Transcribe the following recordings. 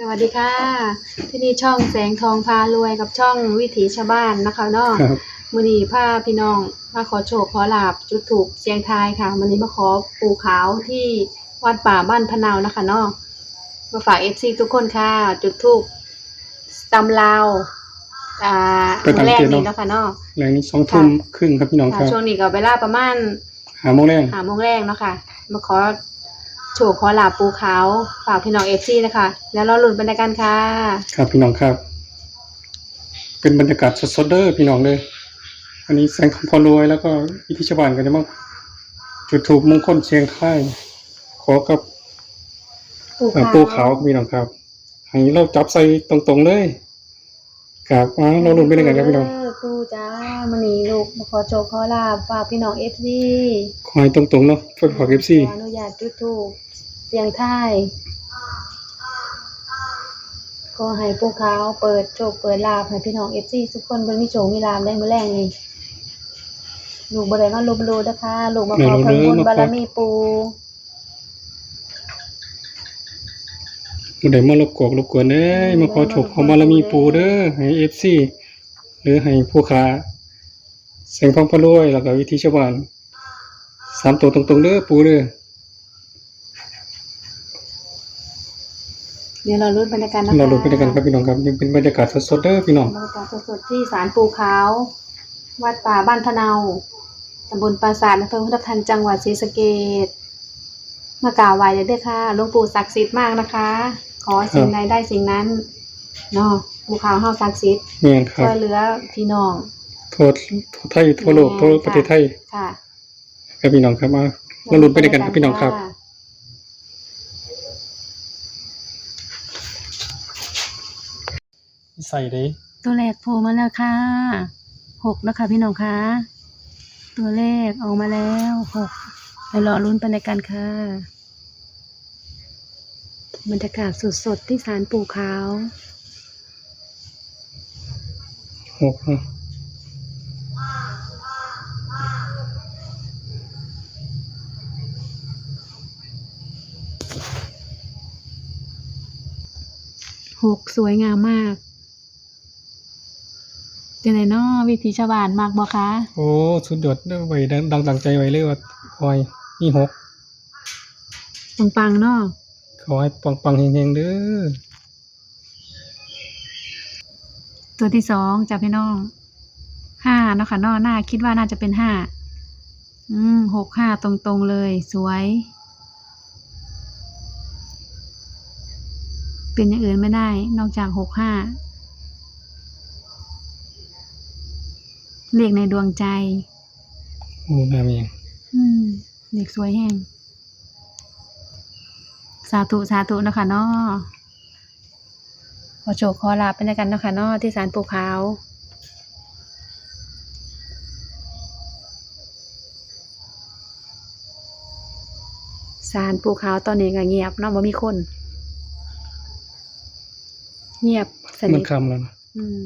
สวัสดีค่ะ ที่นี่ช่องแสงทองพารวยกับช่องวิถีชาวบ้านนะคะเนาะครับ มือนี้พาพี่น้องมาขอโชคขอลาบจุดถูกเสียงทายค่ะมือนี้มาขอปูขาวที่วัดป่าบ้านพะเนานะคะเนาะมาฝากเอฟซีทุกคนค่ะ จุดถูกตำลาวอ่าไปตามแรกเกณฑ์เนาะ นี้เนาะค่ะเนาะ แรงนี้สองทุ่มครึ่งครับพี่น้องคค่ะรับช่วงนี้ก็เวลาประมาณหาโมงแรง หาโมงแรกเนาะค่ะมาขอ โชคขอลาบปูขาวฝากพี่น้องเอฟซีนะคะ แล้วเราลุ้นไปในกันค่ะ ครับพี่น้องครับ เป็นบรรยากาศสดๆเด้อพี่น้องเลย อันนี้แสงคำพอรวยแล้วก็วิธีชาวบ้านก็จะมาจุดถูกมงคลเชียงค่ายขอกับปูเอ่อขาวปูขาวครับพี่น้องครับให้เราจับใส่ตรงๆเลยครับอ่าเราลุ้นไปด้วยกันครับพี่น้องเปูจ้ามันนี้ลูกมาขอโชคขอลาบฝากพี่น้องเอฟซีขอให้ตรงๆเนาะฝากฝากเอฟซีขออนุญาตจุดถูกเสียงท้ายก็ให้ปูขาวเปิดโชคเปิดลาบให้พี่น้องเอฟซีทุกคนบนมีโชคมีลาบได้มื้อแรงนี่ลูกบ่ได้มาลบหลู่นะคะลูกมาขอเพิ่มบุญบารมีปูมันได้มารบกวนรบกวนเอ้ยมาขอโชคขอบารมีปูเด้อให้เอฟซี หรือให้ผู้ค้าแสงพังพะรวยแล้วก็วิธีชาวบ้านสามตัวตรงๆเด้อปูเด้อเดี๋ยวเราลุ้นบรรยากาศนะคะเราลุ้นไปด้วยกันครับพี่น้องครับยังเป็นบรรยากาศสดๆเด้อพี่น้อง บรรยากาศสดๆที่ศาลปูขาว วัดป่าบ้านพะเนาตำบลปราสาทอำเภอพุทธทันจังหวัดศรีสะเกษมากราบไหว้เลยเด้อค่ะหลวงปู่ศักดิ์สิทธิ์มากนะคะ ขอสิ่งใดได้สิ่งนั้นเนาะ ปูขาวเฮาศักดิ์สิทธิ์แม่นครับช่วยเหลือพี่น้องทั่วทั่วไทยทั่วโลกทั่วประเทศไทยค่ะ ครับพี่น้องครับมาเราลุ้นไปด้วยกันครับพี่น้องครับ ใส่เลยตัวเลขโผล่มาแล้วค่ะ หกแล้วค่ะพี่น้องคะตัวเลขออกมาแล้วหกไปรอลุ้นไปในกันค่ะ บรรยากาศสดๆที่ศาลปู่ขาว หกเนาะหกสวยงามมากเป็นไรเนาะวิธีชาวบ้านมากบ่คะโอ้สุดยอดเด้อไว้ดังดังตั้งใจไว้เลยว่าคอยมีหกปังๆเนาะขอให้ปังๆเฮงๆเด้อ ตัวที่สองจ้ะพี่น้องห้าเนาะค่ะเนาะหน้าคิดว่าน่าจะเป็นห้าอืมหกห้าตรงๆเลย สวย เป็นอย่างอื่นไม่ได้ นอกจากหกห้าเลขในดวงใจโอ้งามเองอืมเด็กสวยแห้งสาธุสาธุเนาะคะเนาะข อโชคขอลาบไปด้วยกันเนาะคะเนาะที่ศาลปู่ขาวศาลปู่ขาวตอนนี้ก็เงียบเนาะบ่มีคน เงียบสมันินทคำแล้วเนาะอืม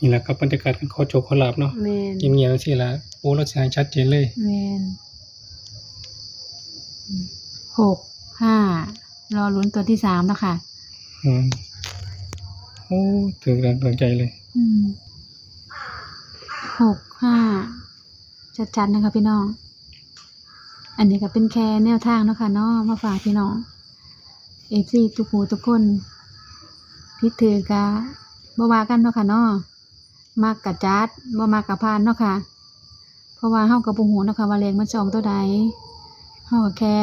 นี่แหละครับบรรยากาศการขอโจกขอลาบเนาะแมนเงียบๆจังซี่ล่ะโอ้เราสิให้ชัดเจนเลยแมนอืมหกห้ารอลุ้นตัวที่สามแล้วค่ะ อืม โอ้ถึงแรงถึงใจเลย อืมหกห้าชัดๆนะคะพี่น้อง อันนี้ก็เป็นแค่แนวทางเนาะคะเนาะมาฝากพี่น้องเอฟซีทุกหูทุกคนพิถือกะบ่ว่ากันเนาะค่ะเนาะมากกะจัดบ่มากกะพานเนาะค่ะ เพราะว่าเฮากับบ่ฮู้เนาะค่ะว่าเลขมันสิออกตัวใดเฮาก็แค่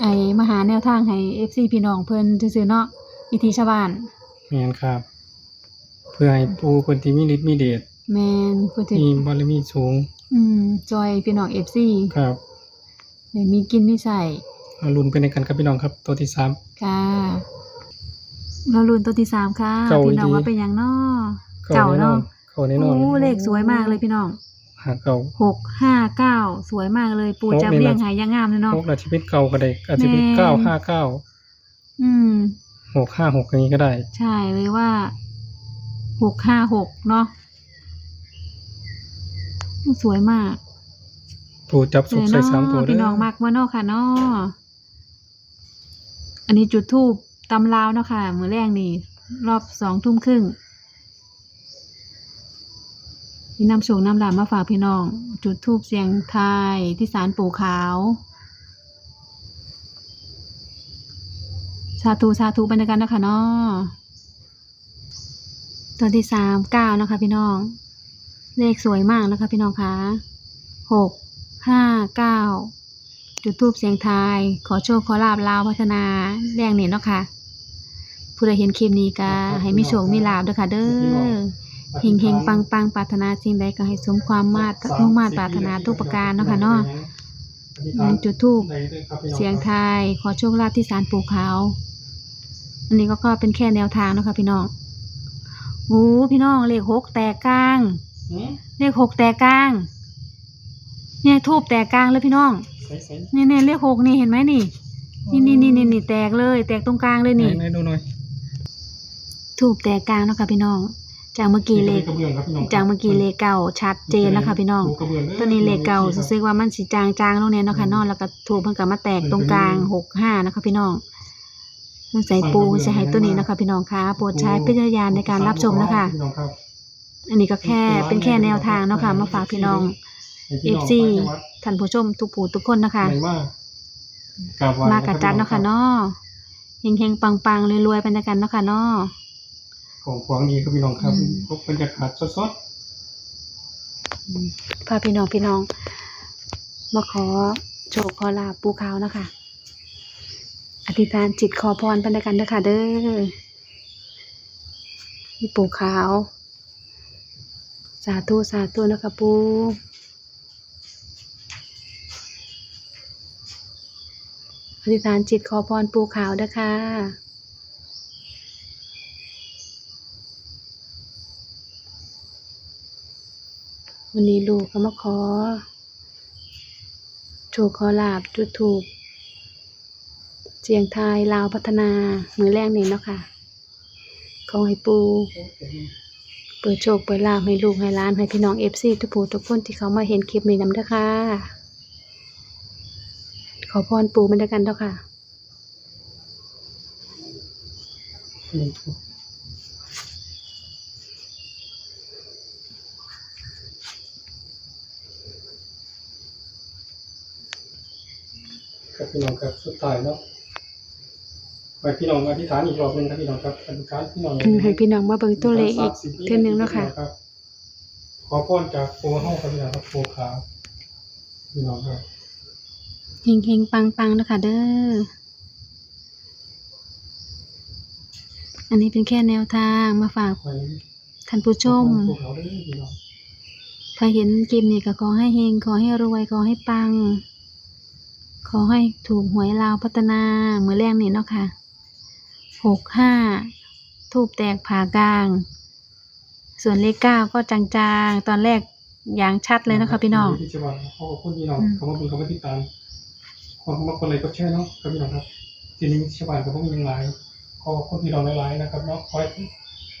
ไอ้มาหาแนวทางให้ FC พี่น้องเพิ่นซื่อๆเนาะ วิธีชาวบ้านแม่นครับ เพื่อให้ผู้คนที่มีฤทธิ์มีเดชแม่นเพิ่นสิมีบารมีสูง อืมจอยพี่น้อง FC ครับได้มีกินมีใส่เอาลุ้นไปในกันครับพี่น้องครับ ตัวที่สาม ค่ะเราลุ้นตัวที่สามค่ะเก่าพี่น้องดีว่าเป็นหยังเนาะเข้าเก่าแน่นอเนาะนเข้าแน่นอนโอ้เลขสวยมากเลยพี่น้องหาเก่า หกห้าเก้าสวยมากเลยปูหกจับนี่เรียงนะ หายยังงามเลยเนาะหกอาจจะเป็นเก่าก็ได้อาจจะเป็นแม่เก้าห้าเก้าอืม หกห้าหกอย่างนี้ก็ได้ ใช่เลยว่าหกห้าหกเนาะสวยมาก ปูจับสุกใส่สามตัวพี่น้องมากว่าเนาะค่ะเนาะอันนี้จุดทูบตำลาวเนาะค่ะ มื้อแรกนี่ รอบสองทุ่มครึ่งมีน้ำโชงน้ำลามาฝากพี่น้อง จุดทูบเสียงทายที่ศาลปู่ขาว สาธุสาธุบรรยากาศนะคะเนาะตัวที่สามเก้านะคะพี่น้อง เลขสวยมากนะคะพี่น้องคะหกห้าเก้าจุดทูบเสียงทาย ขอโชคขอลาบลาวพัฒนาแรงเนี่ยเนาะค่ะผู้ใดเห็นคลิปนี้ก็ให้มีโชคมีลาบด้วยค่ะ เด้อเฮงเฮงปังปังปรารถนาสิ่งใดก็ให้สมความมาตรมุ่งมาตรปรารถนาทุกประการเนาะค่ะเนาะอืมจุดทูบเสียงทาย ขอโชคลาภที่ศาลปู่ขาว อันนี้ก็ก็เป็นแค่แนวทางเนาะคะพี่น้องโอ้พี่น้องเลขหกแตกกลางหืมเลขหกแตกกลาง เนี่ยทูบแตกกลางเลยพี่น้องใส่ใส่เนี่ยเนี่ยเลขหกนี่เห็นไหมนี่ นี่นี่นี่นี่นี่แตกเลย แตกตรงกลางเลยนี่ไหนๆดูหน่อยทูบแตกกลางเนาะค่ะพี่น้อง จากเมื่อกี้เลขกระเบื้องครับพี่น้องจากเมื่อกี้เลขเก่าชัดเจนนะคะพี่น้องกระเบื้ด้อตัวนี้เลขเก่าซื้อว่ามันสีจางจางๆลงเนี่ยเนาะค่ะเนอนแล้วก็ถูกมันก็มาแตกตรงกลางหกห้านะคะพี่น้อง มันใส่ปูใส่ให้ตัวนี้นะคะ พี่น้องคะโปรดใช้พิจารณาในการรับชมนะคะพี่น้องครับอันนี้ก็แค่เป็นแค่แนวทางเนาะค่ะมาฝากพี่น้องให้พี่น้ง FC ไปวัดท่านผู้ชมทุกผู้ทุกคนนะคะไหนว่ากราบไหว้มากระจัดเนาะค่ะเนาะเฮงเฮงๆปังปังๆรวยๆไปด้วยกันเนาะค่ะเนาะของขวางดีครับพี่น้องครับอืมพบบรรยากาศสดพาพี่น้องพี่น้อง มาขอโชคขอลาบปูขาวนะคะ อธิษฐานจิตขอพรไปด้วยกันเด้อค่ะเด้อพี่ปูขาว สาธุ สาธุ นะคะปูอธิษฐานจิตขอพรปูขาวเด้อค่ะวันนี้ลูกก็มาขอโชว์ขอลาบจุดถูก เสียงไทยลาวพัฒนามือแรกนี่เนาะค่ะขอให้ปู เปิดโชคเปิดลาบให้ลูกให้ร้านให้พี่น้องเอฟซีทุกผู้ทุกคนที่เขามาเห็นคลิปนี้นำเด้อค่ะ ขอพรปูมันด้วยกันเด้อค่ะครับพี่น้องครับสุดท้ายเนาะ ไปพี่น้องอธิษฐานอีกรอบหนึงครับพี่น้องครับอธิษฐานพี่น้องอืมให้พี่น้องมาเบิ่งตัวเลขอีกเท่านึงเนาะค่ะรับขอพรจากโปเฮาครับพี่น้องครับโปขาวพี่น้องครับเฮงเฮงปังปังๆนะคะเด้ออันนี้เป็นแค่แนวทางมาฝากไปท่านผู้ชมโปขาวเด้อพี่น้องถ้าเห็นคลิปนี้ก็ขอให้เฮงขอให้รวยขอให้ปัง ขอให้ถูกหวยลาวพัฒนามือแรกนี่เนาะค่ะ หกห้าทูบแตกผ่ากลาง ส่วนเลขเก้าก็จางๆ ตอนแรกอย่างชัดเลยนะคะพี่น้องที่จะว่าขอบคุณพี่น้องอืมเขามาเป็นเขามาติดตามขอบคุณมากคนเลยก็แช่เนาะครับพี่น้องครับ ทีนี้ที่ชาวบ้านก็พวกมีหลายขอบคุณพี่น้องหลายๆนะครับเนาะขอให้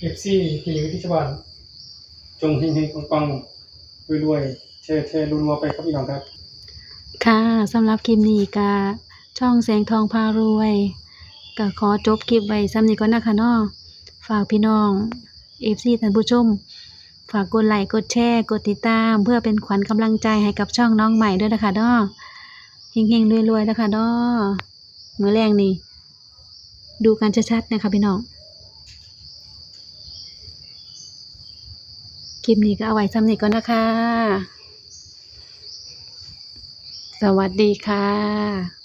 เอฟซีที่อยู่ที่ชาวบ้านจงเฮงๆปังๆรวยๆแช่แช่รัวๆไปครับพี่น้องครับ ค่ะสำหรับคลิปนี้ก็ช่องแสงทองพารวย ก็ขอจบคลิปไว้ซ้ำนี้ก็นะคะเนาะฝากพี่น้องเอฟซีท่านผู้ชม ฝากกดไลค์กดแชร์กดติดตาม เพื่อเป็นขวัญกำลังใจให้กับช่องน้องใหม่ด้วยนะคะเนาะเฮงๆรวยๆนะคะเนาะมือแรงนี่ดูกันชัดๆนะคะพี่น้องคลิปนี้ก็เอาไว้ซ้ำนี้ก่อนนะคะ สวัสดีค่ะ